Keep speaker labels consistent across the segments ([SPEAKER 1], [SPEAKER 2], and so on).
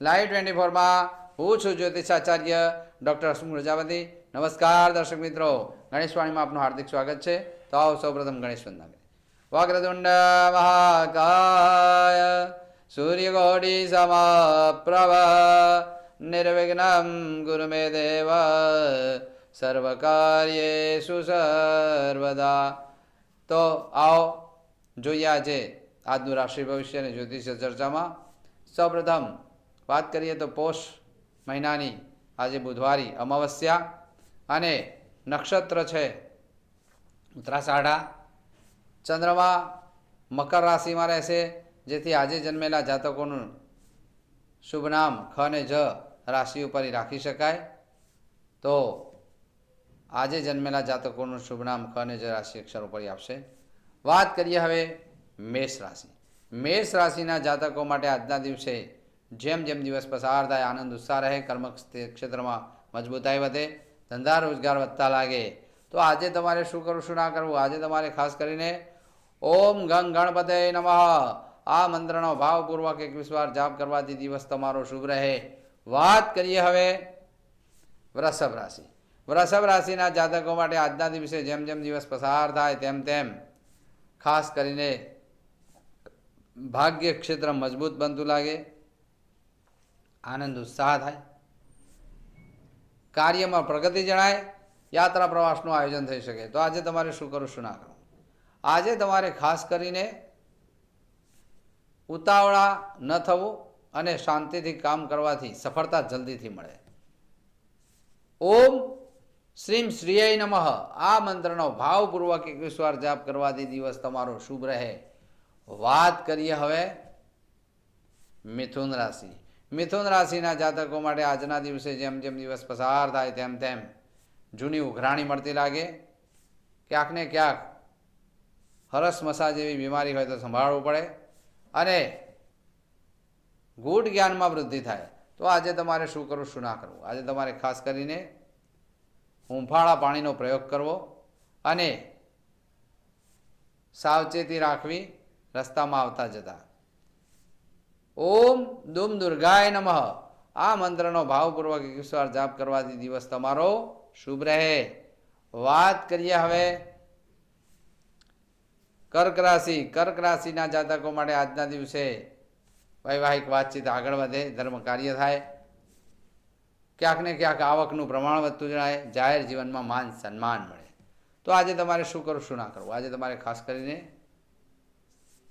[SPEAKER 1] Live twenty ફોરમાં હું છું જ્યોતિષાચાર્ય doctor Hasmukh Prajapati નમસ્કાર દર્શક મિત્રો. ગણેશવાણીમાં આપનું હાર્દિક સ્વાગત છે. તો આવો સૌપ્રથમ ગણેશ વંદના. વક્રતુંડ મહાકાય, સૂર્યકોટિ સમપ્રભ, નિર્વિઘ્નમ ગુરુ મે દેવ સર્વકાર્યેષુ સર્વદા. તો આવો જોઈએ આજે આજનું રાશિ ભવિષ્ય અને જ્યોતિષ ચર્ચામાં. સૌપ્રથમ વાત કરીએ તો પોષ મહિનાની. આજે બુધવારી, અમાવસ્યા અને નક્ષત્ર છે. ઉત્તરાષાઢા. ચંદ્રમા મકર રાશિમાં રહેશે, જેથી આજે જન્મેલા જાતકોનું શુભ નામ ખ અને જ રાશિ ઉપર રાખી શકાય. તો આજે જન્મેલા જાતકોનું શુભ નામ ખ અને જ રાશિ અક્ષર ઉપર આપશે. વાત કરીએ હવે મેષ રાશિ. મેષ રાશિના જાતકો માટે આજના દિવસે જેમ જેમ દિવસ પસાર થાય, આનંદ ઉત્સાહ રહે, કર્મ ક્ષેત્રમાં મજબૂતાઈ વધે, ધંધા રોજગાર વધતા લાગે, તો આજે તમારે શું કરવું, શું ના કરવું? આજે તમારે ખાસ કરીને ઓમ ગંગ ગણપતે નમઃ. આ મંત્રનો ભાવપૂર્વક એકવીસ વાર જાપ કરવાથી દિવસ તમારો શુભ રહે. વાત કરીએ હવે વૃષભ રાશિ. વૃષભ રાશિના જાતકો માટે આજના દિવસે જેમ જેમ દિવસ પસાર થાય, તેમ તેમ ખાસ કરીને ભાગ્ય ક્ષેત્ર મજબૂત બનતું લાગે. આનંદ ઉત્સાહ થાય. કાર્યમાં પ્રગતિ જણાય, યાત્રા પ્રવાસનું આયોજન થઈ શકે. તો આજે તમારે શું કરવું શું ના કરવું આજે તમારે ખાસ કરીને ઉતાવળા ન થવું અને શાંતિથી કામ કરવાથી, સફળતા જલ્દીથી મળે. ઓમ શ્રીમ શ્રીય નમઃ. આ મંત્રનો ભાવપૂર્વક એકવીસ વાર જાપ કરવાથી દિવસ તમારો શુભ રહે. વાત કરીએ હવે મિથુન રાશિ. મિથુન રાશિના જાતકો માટે આજના દિવસે જેમ જેમ દિવસ પસાર થાય તેમ તેમ જૂની ઉઘરાણી મળતી લાગે. ક્યાંક ને ક્યાંક હરસ મસા જેવી બીમારી હોય તો સંભાળવું પડે અને ગૂઢ જ્ઞાનમાં વૃદ્ધિ થાય. તો આજે તમારે શું કરવું, શું ના કરવું? આજે તમારે ખાસ કરીને હુંફાળા પાણીનો પ્રયોગ કરવો અને સાવચેતી રાખવી રસ્તામાં આવતા જતા. ઓમ દુમ દુર્ગાય નમઃ. આ મંત્રનો ભાવપૂર્વક એકવીસ જાપ કરવાથી દિવસ તમારો શુભ રહે. વાત કરીએ હવે કર્ક રાશિ. કર્ક રાશિના જાતકો માટે આજના દિવસે વૈવાહિક વાતચીત આગળ વધે, ધર્મ કાર્ય થાય. ક્યાંક ને ક્યાંક આવકનું પ્રમાણ વધતું જણાય જાહેર જીવનમાં માન સન્માન મળે. તો આજે તમારે શું કરવું, શું ના કરવું? આજે તમારે ખાસ કરીને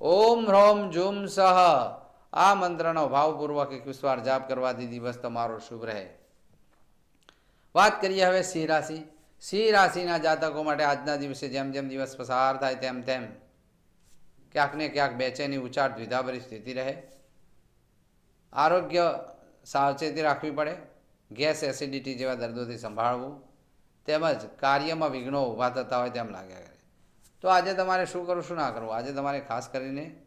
[SPEAKER 1] ઓમ હ્રોમ ઝુમ સહ. આ મંત્રનો ભાવપૂર્વક એકવીસ વાર જાપ કરવાથી દિવસ તમારો શુભ રહે. વાત કરીએ હવે સિંહ રાશિ. સિંહ રાશિના જાતકો માટે આજના દિવસે જેમ જેમ દિવસ પસાર થાય તેમ તેમ ક્યાંકને ક્યાંક બેચેની ઉચાટ દ્વિધાભરી સ્થિતિ રહે. આરોગ્ય સાવચેતી રાખવી પડે. ગેસ એસિડિટી જેવા દર્દોથી સંભાળવું. તેમજ કાર્યમાં વિઘ્નો ઊભા થતા હોય તેમ લાગ્યા કરે. તો આજે તમારે શું કરવું, શું ના કરવું? આજે તમારે ખાસ કરીને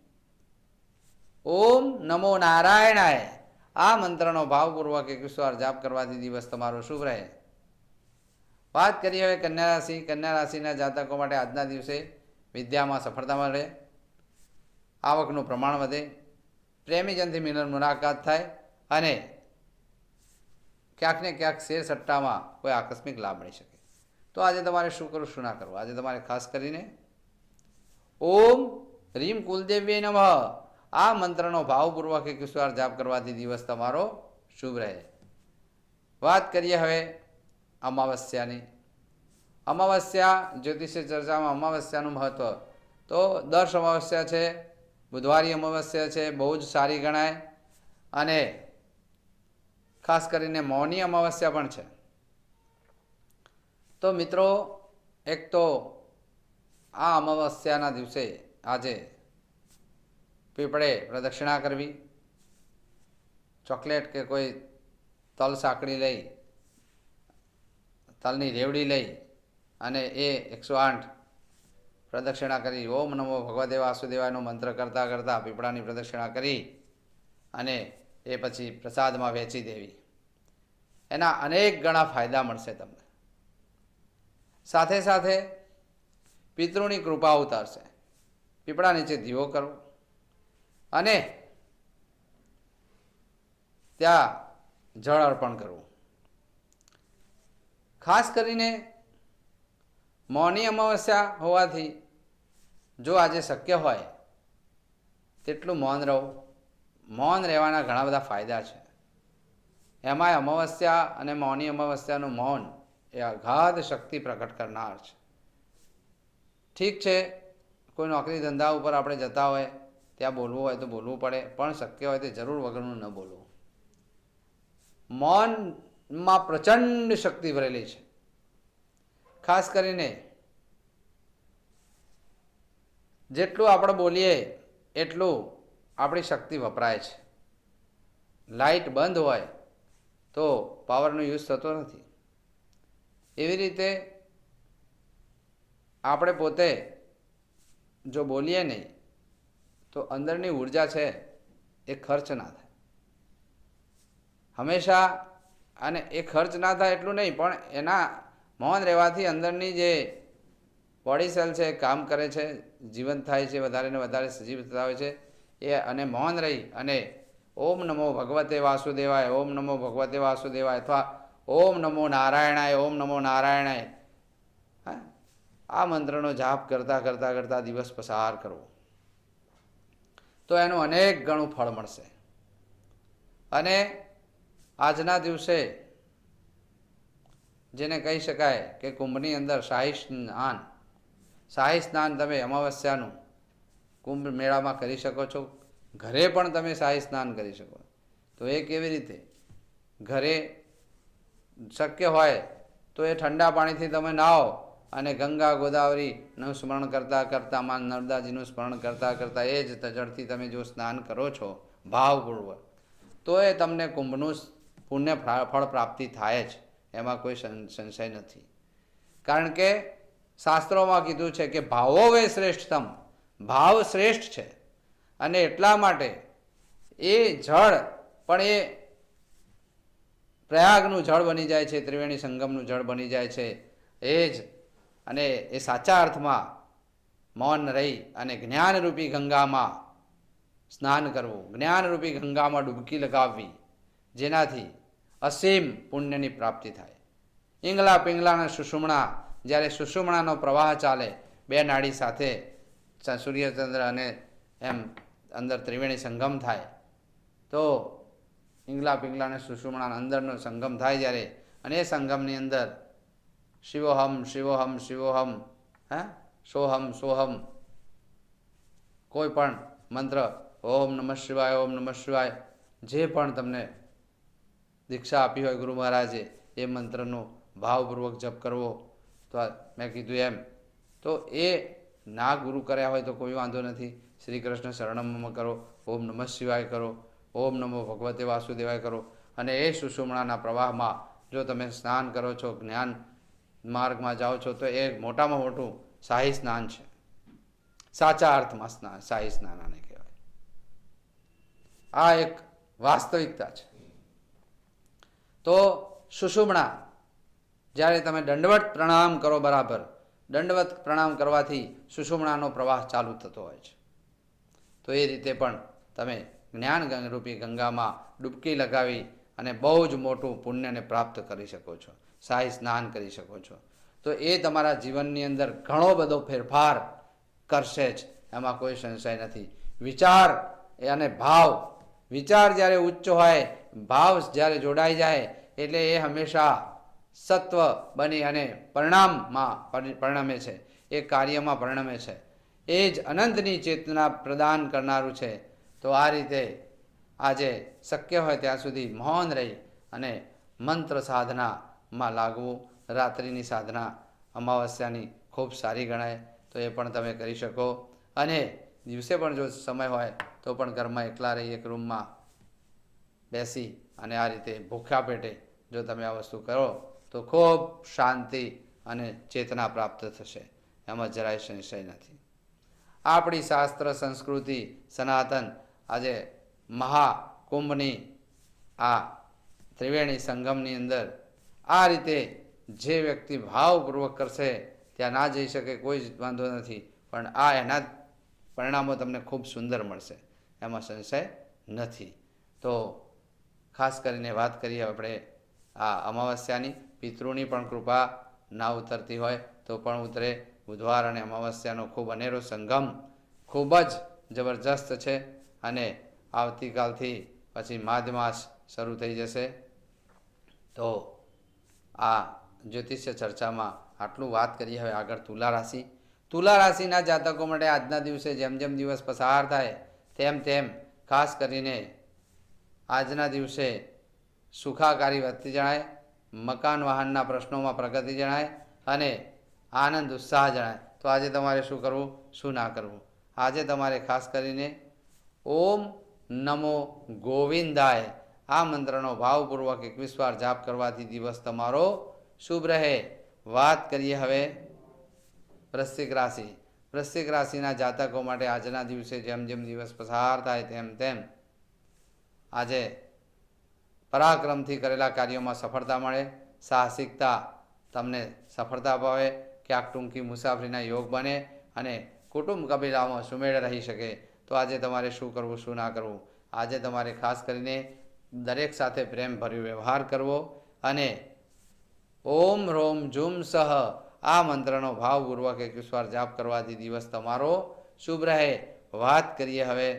[SPEAKER 1] ઓમ નમો નારાયણાય. આ મંત્રનો ભાવપૂર્વક એકવીસ વાર જાપ કરવાથી દિવસ તમારો શુભ રહે. વાત કરીએ હવે કન્યા રાશિ. કન્યા રાશિના જાતકો માટે આજના દિવસે વિદ્યામાં સફળતા મળે આવકનું પ્રમાણ વધે. પ્રેમીજનથી મિલન મુલાકાત થાય અને ક્યાંક ને ક્યાંક શેર સટ્ટામાં કોઈ આકસ્મિક લાભ મળી શકે. તો આજે તમારે શું કરવું, શું ના કરવું? આજે તમારે ખાસ કરીને ઓમ રીમ કુલદેવ્ય નમઃ. આ મંત્રનો ભાવપૂર્વક એકવીસ વાર જાપ કરવાથી દિવસ તમારો શુભ રહે. વાત કરીએ હવે અમાવસ્યાની. અમાવસ્યા જ્યોતિષ ચર્ચામાં અમાવસ્યાનું મહત્ત્વ તો દસ અમાવસ્યા છે, બુધવારી અમાવસ્યા છે, બહુ જ સારી ગણાય. અને ખાસ કરીને મૌની અમાવસ્યા પણ છે. તો મિત્રો, એક તો આ અમાવસ્યાના દિવસે આજે પીપળે પ્રદક્ષિણા કરવી, ચોકલેટ કે કોઈ તલ સાંકળી લઈ, તલની રેવડી લઈ અને એ એકસો આઠ પ્રદક્ષિણા કરી ઓમ નમો ભગવદેવ વાસુદેવાયનો મંત્ર કરતાં કરતાં પીપળાની પ્રદક્ષિણા કરી અને એ પછી પ્રસાદમાં વહેંચી દેવી. એના અનેક ગણા ફાયદા મળશે તમને. સાથે સાથે પિતૃની કૃપા ઉતારશે. પીપળા નીચે દીવો કરવો અને ત્યાં જળ અર્પણ કરવું. ખાસ કરીને મૌની અમાવસ્યા હોવાથી જો આજે શક્ય હોય, તેટલું મૌન રહો. મૌન રહેવાના ઘણા બધા ફાયદા છે. એમાંય અમાવસ્યા અને મૌની અમાવસ્યાનું મૌન એ અગાધ શક્તિ પ્રગટ કરનાર છે. ઠીક છે, કોઈ નોકરી ધંધા ઉપર આપણે જતા હોય ત્યાં બોલવું હોય તો બોલવું પડે, પણ શક્ય હોય તે જરૂર વગરનું ન બોલવું. મૌનમાં પ્રચંડ શક્તિ ભરેલી છે. ખાસ કરીને જેટલું આપણે બોલીએ, એટલું આપણી શક્તિ વપરાય છે. લાઇટ બંધ હોય તો પાવરનો યુઝ થતો નથી. એવી રીતે આપણે પોતે જો બોલીએ નહીં તો અંદરની ઊર્જા છે એ ખર્ચ ના થાય. હંમેશા અને એ ખર્ચ ના થાય એટલું નહીં, પણ એના મૌન રહેવાથી અંદરની જે બોડી સેલ છે, કામ કરે છે જીવન થાય છે, વધારે ને વધારે સજીવ થતા હોય છે, એ અને મૌન રહી અને ઓમ નમો ભગવતે વાસુદેવાય, ઓમ નમો ભગવતે વાસુદેવાય અથવા ઓમ નમો નારાયણાય, ઓમ નમો નારાયણાય આ મંત્રનો જાપ કરતાં કરતાં કરતાં દિવસ પસાર કરવો. તો એનું અનેક ગણું ફળ મળશે. અને આજના દિવસે જેને કહી શકાય કે કુંભની અંદર શાહી સ્નાન શાહી સ્નાન તમે અમાવસ્યાનું કુંભ મેળામાં કરી શકો છો. ઘરે પણ તમે શાહી સ્નાન કરી શકો. તો એ કેવી રીતે? ઘરે શક્ય હોય તો એ ઠંડા પાણીથી તમે નાહો. અને ગંગા ગોદાવરીનું સ્મરણ કરતાં કરતાં માં નર્મદાજીનું સ્મરણ કરતાં કરતાં એ જ તજળથી તમે જો સ્નાન કરો છો ભાવપૂર્વક, તો એ તમને કુંભનું પુણ્ય ફળ પ્રાપ્તિ થાય જ, એમાં કોઈ સંશય નથી. કારણ કે શાસ્ત્રોમાં કીધું છે કે ભાવો વે શ્રેષ્ઠતમ, ભાવ શ્રેષ્ઠ છે. અને એટલા માટે એ જળ પણ એ પ્રયાગનું જળ બની જાય છે, ત્રિવેણી સંગમનું જળ બની જાય છે, એ જ અને એ સાચા અર્થમાં મૌન રહી અને જ્ઞાનરૂપી ગંગામાં સ્નાન કરવું. જ્ઞાનરૂપી ગંગામાં ડૂબકી લગાવવી, જેનાથી અસીમ પુણ્યની પ્રાપ્તિ થાય. ઈંગલા પિંગલાના સુષુમણા, જ્યારે સુષુમણાનો પ્રવાહ ચાલે, બે નાડી સાથે સૂર્યચંદ્ર અને એમ અંદર ત્રિવેણી સંગમ થાય. તો ઈંગલા પિંગલા અને સુષુમણાના અંદરનો સંગમ થાય જ્યારે અને એ સંગમની અંદર શિવોહમ શિવોહમ શિવોહમ, હે? સોહમ સોહમ. કોઈ પણ મંત્ર, ઓમ નમઃ શિવાય, ઓમ નમઃ શિવાય, જે પણ તમને દીક્ષા આપી હોય ગુરુ મહારાજે, એ મંત્રનો ભાવપૂર્વક જપ કરવો. તો મેં કીધું એમ. તો એ ના ગુરુ કર્યા હોય તો કોઈ વાંધો નથી. શ્રી કૃષ્ણ શરણમમાં કરો, ઓમ નમઃ શિવાય કરો, ઓમ નમો ભગવતે વાસુદેવાય કરો. અને એ સુષુમણાના પ્રવાહમાં જો તમે સ્નાન કરો છો, જ્ઞાન માર્ગમાં જાઓ છો તો એ મોટામાં મોટું શાહી સ્નાન છે. સાચા અર્થમાં સ્નાન શાહી સ્નાન આને કહેવાય. આ એક વાસ્તવિકતા છે. તો સુષુમણા, જ્યારે તમે દંડવત પ્રણામ કરો બરાબર, દંડવત પ્રણામ કરવાથી સુષુમણાનો પ્રવાહ ચાલુ થતો હોય છે. તો એ રીતે પણ તમે જ્ઞાન રૂપી ગંગામાં ડૂબકી લગાવી અને બહુ જ મોટું પુણ્યને પ્રાપ્ત કરી શકો છો. શાહી સ્નાન કરી શકો છો. તો એ તમારા જીવનની અંદર ઘણો બધો ફેરફાર કરશે જ. એમાં કોઈ સંશય નથી. વિચાર અને ભાવ. વિચાર જ્યારે ઉચ્ચ હોય, ભાવ જ્યારે જોડાઈ જાય, એટલે એ હંમેશા સત્વ બની અને પરિણામમાં પરિ- પરિણમે છે. એ કાર્યમાં પરિણમે છે. એ જ અનંતની ચેતના પ્રદાન કરનારું છે. તો આ રીતે આજે શક્ય હોય ત્યાં સુધી મૌન રહી અને મંત્ર સાધનામાં લાગવું રાત્રિની સાધના અમાવસ્યાની ખૂબ સારી ગણાય, તો એ પણ તમે કરી શકો. અને દિવસે પણ જો સમય હોય, તો પણ ઘરમાં એકલા રહી એક રૂમમાં બેસી અને આ રીતે ભૂખ્યા પેટે જો તમે આ વસ્તુ કરો, તો ખૂબ શાંતિ અને ચેતના પ્રાપ્ત થશે. એમાં જરાય સંશય નથી. આપણી શાસ્ત્ર, સંસ્કૃતિ, સનાતન, આજે મહાકુંભની આ ત્રિવેણી સંગમની અંદર આ રીતે જે વ્યક્તિ ભાવપૂર્વક કરશે, ત્યાં ના જઈ શકે, કોઈ જ વાંધો નથી. પણ આ એના પરિણામો તમને ખૂબ સુંદર મળશે. એમાં સંશય નથી. તો ખાસ કરીને વાત કરીએ આપણે આ અમાવસ્યાની. પિતૃની પણ કૃપા ના ઉતરતી હોય તો પણ ઉતરે. બુધવાર અને અમાવસ્યાનો ખૂબ અનેરો સંગમ ખૂબ જ જબરજસ્ત છે અને આવતીકાલથી પછી માધ માસ શરૂ થઈ જશે. તો આ જ્યોતિષ્ય ચર્ચામાં આટલું વાત કરીએ, હવે આગળ તુલા રાશિ. તુલા રાશિના જાતકો માટે આજના દિવસે જેમ જેમ દિવસ પસાર થાય, તેમ તેમ ખાસ કરીને આજના દિવસે સુખાકારી વધતી જણાય, મકાન વાહનના પ્રશ્નોમાં પ્રગતિ જણાય અને આનંદ, ઉત્સાહ જણાય. તો આજે તમારે શું કરવું, શું ના કરવું? આજે તમારે ખાસ કરીને ઓમ નમો ગોવિંદાય. આ મંત્રનો ભાવપૂર્વક એકવીસ વાર જાપ કરવાથી દિવસ તમારો શુભ રહે. વાત કરીએ હવે વૃશ્ચિક રાશિ. વૃશ્ચિક રાશિના જાતકો માટે આજના દિવસે જેમ જેમ દિવસ પસાર થાય તેમ તેમ આજે પરાક્રમથી કરેલા કાર્યોમાં સફળતા મળે. સાહસિકતા તમને સફળતા અપાવે ક્યાંક ટૂંકી મુસાફરીના યોગ બને અને કુટુંબ કબીલામાં સુમેળ રહી શકે. તો આજે તમારે શું કરવું, શું ના કરવું? આજે તમારે ખાસ કરીને દરેક સાથે પ્રેમભર્યો વ્યવહાર કરવો અને ઓમ રોમ ઝુમ સહ આ મંત્રનો ભાવપૂર્વક એકવીસ વાર જાપ કરવાથી દિવસ તમારો શુભ રહે. વાત કરીએ હવે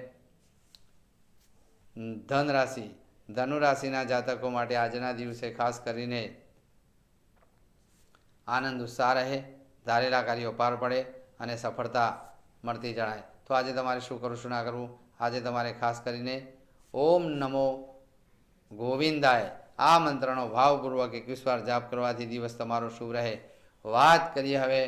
[SPEAKER 1] ધન રાશિ ધનુ રાશિના જાતકો માટે આજના દિવસે ખાસ કરીને આનંદ, ઉત્સાહ રહે, ધારેલા કાર્યો પાર પડે અને સફળતા મળતી જણાય. તો આજે તમારે શું કરવું શું ના કરવું? આજે તમારે ખાસ કરીને ઓમ નમો ગોવિંદાય, આ મંત્રનો ભાવપૂર્વક એકવીસ વાર જાપ કરવાથી દિવસ તમારો શુભ રહે. વાત કરીએ હવે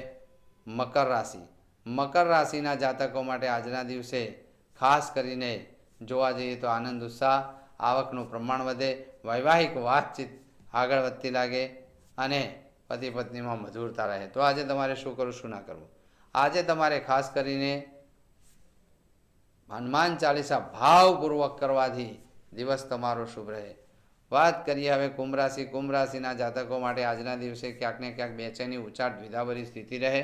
[SPEAKER 1] મકર રાશિ. મકર રાશિના જાતકો માટે આજના દિવસે ખાસ કરીને જોવા જઈએ તો આનંદ, ઉત્સાહ, આવકનું પ્રમાણ વધે, વૈવાહિક વાતચીત આગળ વધતી લાગે અને પતિ પત્નીમાં મધુરતા રહે. તો આજે તમારે શું કરવું, શું ના કરવું? આજે તમારે ખાસ કરીને હનુમાન ચાલીસા ભાવપૂર્વક કરવાથી દિવસ તમારો શુભ રહે. વાત કરીએ હવે કુંભ રાશિ કુંભ રાશિના જાતકો માટે આજના દિવસે ક્યાંક ને ક્યાંક બેચેની ઉચાટ દ્વિધાભરી સ્થિતિ રહે.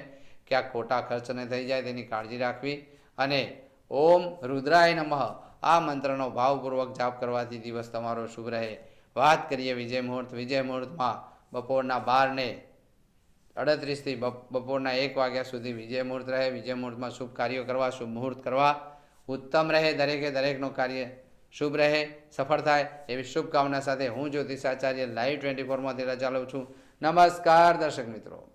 [SPEAKER 1] ક્યાંક ખોટા ખર્ચ ન થઈ જાય તેની કાળજી રાખવી. અને ઓમ રુદ્રાય નમઃ. આ મંત્રનો ભાવપૂર્વક જાપ કરવાથી દિવસ તમારો શુભ રહે. વાત કરીએ વિજય મુહૂર્ત. વિજય મુહૂર્તમાં બપોરના બારને અડત્રીસથી બપોરના એક વાગ્યા સુધી વિજય મુહૂર્ત રહે. વિજય મુહૂર્તમાં શુભ કાર્યો કરવા, શુભ મુહૂર્ત કરવા. ઉત્તમ રહે દરેકે દરેકનું કાર્ય શુભ રહે, સફળ થાય એવી શુભકામના સાથે હું જ્યોતિષાચાર્ય લાઈવ ટ્વેન્ટી ફોરમાંથી રજા લઉં છું. નમસ્કાર દર્શક મિત્રો.